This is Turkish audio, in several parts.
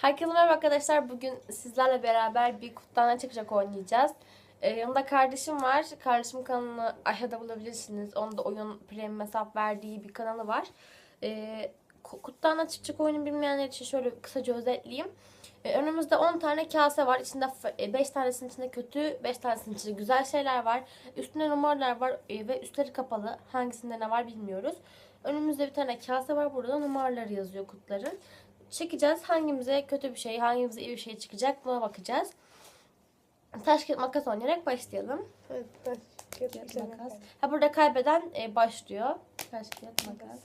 Herkese merhaba arkadaşlar. Bugün sizlerle beraber bir kutlarına çıkacak oynayacağız. Ee, yanımda kardeşim var. Kardeşim kanalını aşağıda bulabilirsiniz. Onun da oyun premium hesap verdiği bir kanalı var. Ee, kutlarına çıkacak oyunu bilmeyenler için şöyle kısaca özetleyeyim. Ee, önümüzde 10 tane kase var. İçinde 5 tanesinin içinde kötü, 5 tanesinin içinde güzel şeyler var. Üstünde numaralar var e, ve üstleri kapalı. Hangisinde ne var bilmiyoruz. Önümüzde bir tane kase var. Burada numaraları yazıyor kutların çekeceğiz. Hangimize kötü bir şey, hangimize iyi bir şey çıkacak buna bakacağız. Taş kağıt makas oynayarak başlayalım. Evet, taş, kağıt, makas. Ha burada kaybeden e, başlıyor. Taş kağıt makas.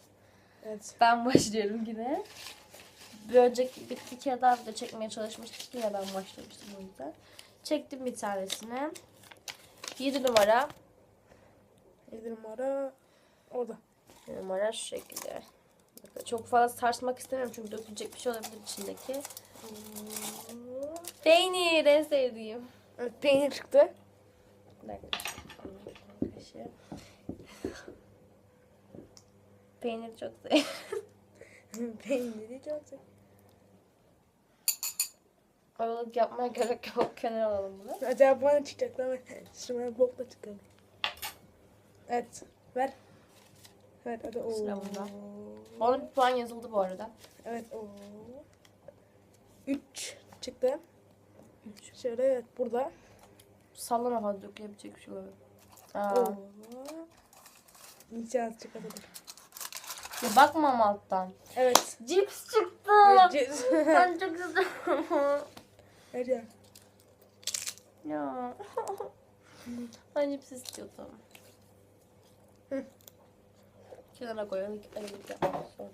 Evet. Ben başlıyorum yine. Bir önceki bir iki kere daha video çekmeye çalışmıştık. Yine ben başlamıştım o yüzden. Çektim bir tanesini. 7 numara. 7 numara orada. 7 numara şu şekilde. Çok fazla sarsmak istemiyorum çünkü dökülecek bir şey olabilir içindeki. Peynir en sevdiğim. Evet, peynir çıktı. Bir dakika. Kaşığı. Peynir çok seviyorum. Peyniri çok sev- Aralık yapmaya gerek yok. Kenara alalım bunu. Acaba bana çıkacak ama şimdi bana bokla çıkalım. Evet, ver. Evet, hadi. Sıra bunda. Orada bir puan yazıldı bu arada. Evet, o. 3 çıktı. Üç. Şöyle evet burada. Sallama fazla dökülebilecek bir şey olabilir. Aa. Oo. İnşaat çıkabilir. Ya bakmam alttan. Evet. Cips çıktı. Evet. ben çok güzel. Hadi. ya. ben cips istiyordum. Hı. Kenara koyalım. Yapalım sonra.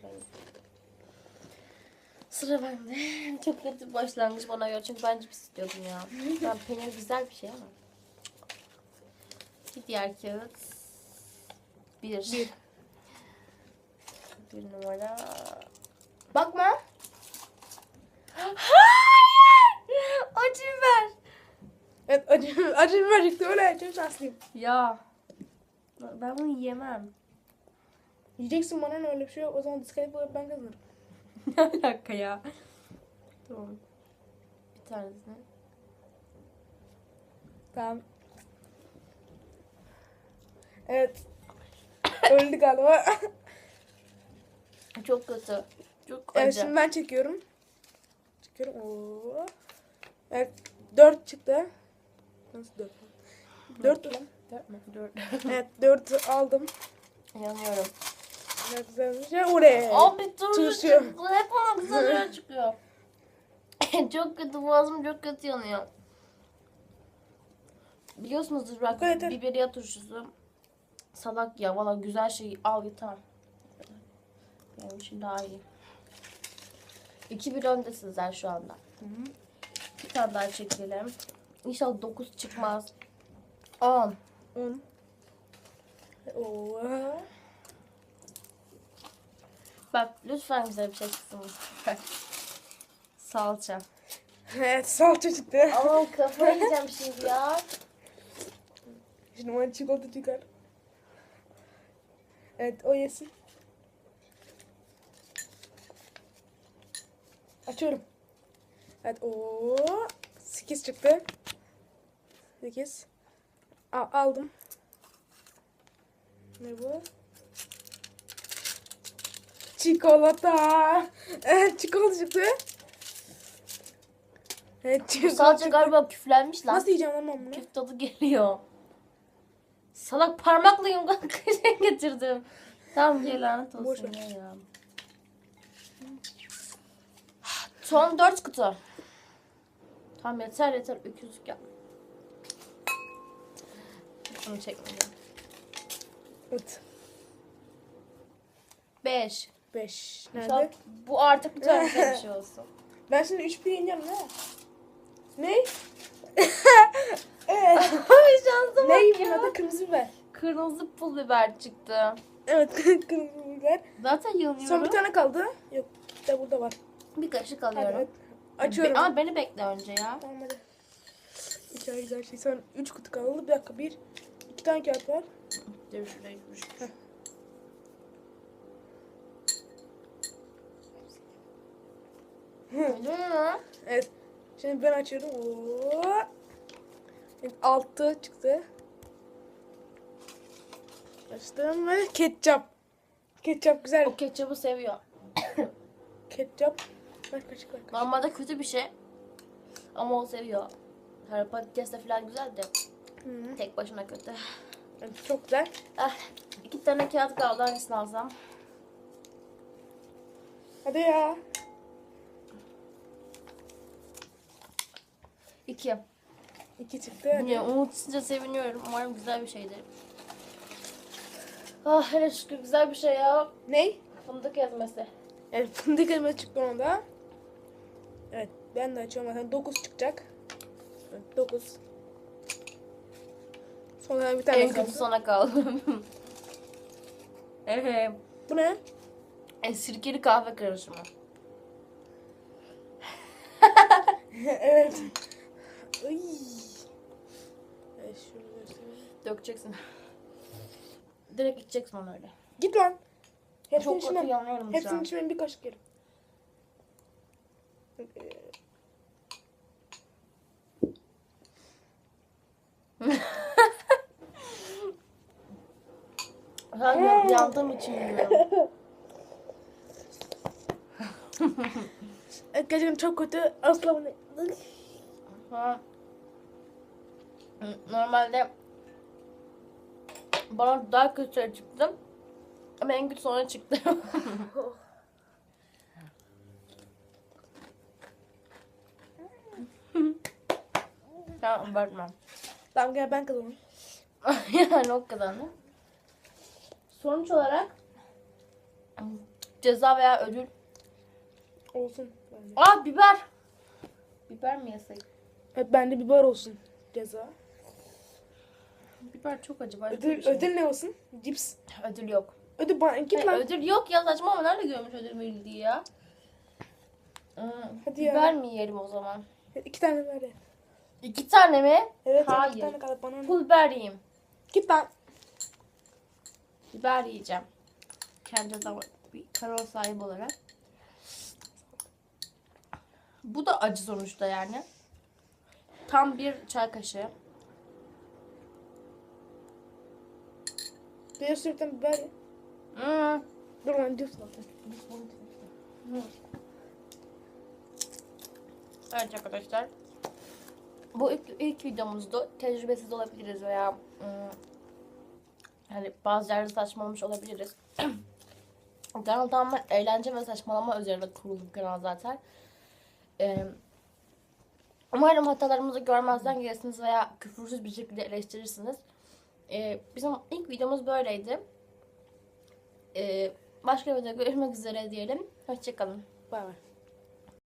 Sıra bende. Çok kötü başlangıç bana göre çünkü ben cips istiyordum ya. ben peynir güzel bir şey ama. Bir diğer kağıt. Bir. Bir. Bir numara. Bakma. Hayır! Acı biber. Evet, acı, acı biber çıktı. Öyle çok şanslıyım. Ya. Ben bunu yemem. Yiyeceksin bana ne öyle bir şey yok. O zaman diskalifiye ben kazanırım. ne alaka ya? Tamam. Bir tanesini. Tamam. Evet. Öldü galiba. Çok kötü. Çok acı. evet şimdi ben çekiyorum. Çekiyorum. Oo. Evet. Dört çıktı. Nasıl dört? Dört lan. Dört mü? Dört. Evet dört aldım. Yanıyorum. Ne güzelmiş. Ya oraya. Abi turşu Turşu. çıktı. Hep bana güzel çıkıyor. çok kötü. Boğazım çok kötü yanıyor. Biliyorsunuzdur bak kadar yeter. biberiye turşusu. Salak ya valla güzel şey al yeter. Benim için daha iyi. 2-1 önde sizler şu anda. Bir tane daha çekelim. İnşallah 9 çıkmaz. 10. On. Oo. Bak lütfen güzel bir şey çıksın. Salça. Evet salça çıktı. Aman kafayı yiyeceğim şimdi ya. Şimdi bana çikolata çıkar. Evet o yesin. Açıyorum. Evet o 8 çıktı. 8. Al, aldım. Ne bu? Çikolata. Evet çikolata çıktı. Evet çikolata salça çıktı. galiba küflenmiş lan. Nasıl yiyeceğim lan ben bunu? Küf tadı geliyor. Salak parmakla yumruk getirdim. Tamam diye lanet Boş olsun ver. ya. ya. Son dört kutu. Tamam yeter yeter. Öküzlük yap. Bunu çekmedim. Evet. Beş. 5. İnşallah Nerede? Bu artık bir tane bir şey olsun. Ben şimdi 3 bir yeneceğim ne? Ne? evet. Ay şansa ne bak yiyeyim ya. adı kırmızı biber. Kırmızı pul biber çıktı. Evet kırmızı biber. Zaten yanıyorum. Son bir tane kaldı. Yok bir de burada var. Bir kaşık alıyorum. evet. Açıyorum. Be- ama beni bekle önce ya. Tamam hadi. Ay güzel şey. Son 3 kutu kaldı. Bir dakika bir. iki tane kağıt var. Dur şuraya dur. şuraya. Öyle mi? Evet. Şimdi ben açıyorum. Oo. Evet, altı çıktı. Açtım ve ketçap. Ketçap güzel. O ketçabı seviyor. Ketçap. Ver kaşık ver kaşık. Normalde kötü bir şey. Ama o seviyor. Hani patates de falan güzel de Hı. tek başına kötü. Evet, çok güzel. Ah, iki tane kağıt kaldı hangisini alsam? Hadi ya. İki. İki çıktı. Bilmiyorum, umutsuzca seviniyorum. Umarım güzel bir şeydir. Ah hele şükür güzel bir şey ya. Ney? Fındık ezmesi. Evet fındık elma çıktı onda. Evet ben de açıyorum zaten 9 çıkacak. Evet 9. Sonra bir tane En kötü sona kaldı. Ehe. Bu ne? E, sirkeli kahve karışımı. evet. Ay. Evet. Dökeceksin. Direkt içeceksin onu öyle. Git lan. Hepsini Çok kötü içmem. yanıyorum şu Hepsini an. içmem bir kaşık yerim. Ben yan- yandığım için. Evet gerçekten çok kötü. Asla bunu... Ha. Normalde bana daha kötü çıktı. Ama en kötü sonra çıktı. tamam abartma. Tamam gel ben kazanayım. yani o kadar mı? Sonuç olarak ceza veya ödül. Olsun. bence. Aa biber. Biber mi yesek? Evet bende biber olsun. Ceza. Biber çok acı. başka Ödül, bir şey. ödül ne olsun? Cips. ödül yok. Ödül bana git Hayır, lan. ödül yok ya saçma ama nerede görmüş ödül verildiği ya? Hmm, Hadi ya. Biber mi yiyelim o zaman? İki tane ver ya. İki tane mi? Evet Hayır. iki tane kaldı bana. ne? Pul biber yiyeyim. Git lan. Biber yiyeceğim. Kendi zaman bir kanal sahibi olarak. Bu da acı sonuçta yani. Tam bir çay kaşığı. Biber ye. Hmm. Dur lan cips al. Evet arkadaşlar. Bu ilk, ilk videomuzdu. Tecrübesiz olabiliriz veya ım, hani bazı yerde saçmalamış olabiliriz. kanal tamamen eğlence ve saçmalama üzerine kurulu bir kanal zaten. Ee, umarım hatalarımızı görmezden gelirsiniz veya küfürsüz bir şekilde eleştirirsiniz. Ee, bizim ilk videomuz böyleydi. Ee, başka bir videoda görüşmek üzere diyelim. Hoşçakalın. Bay bay.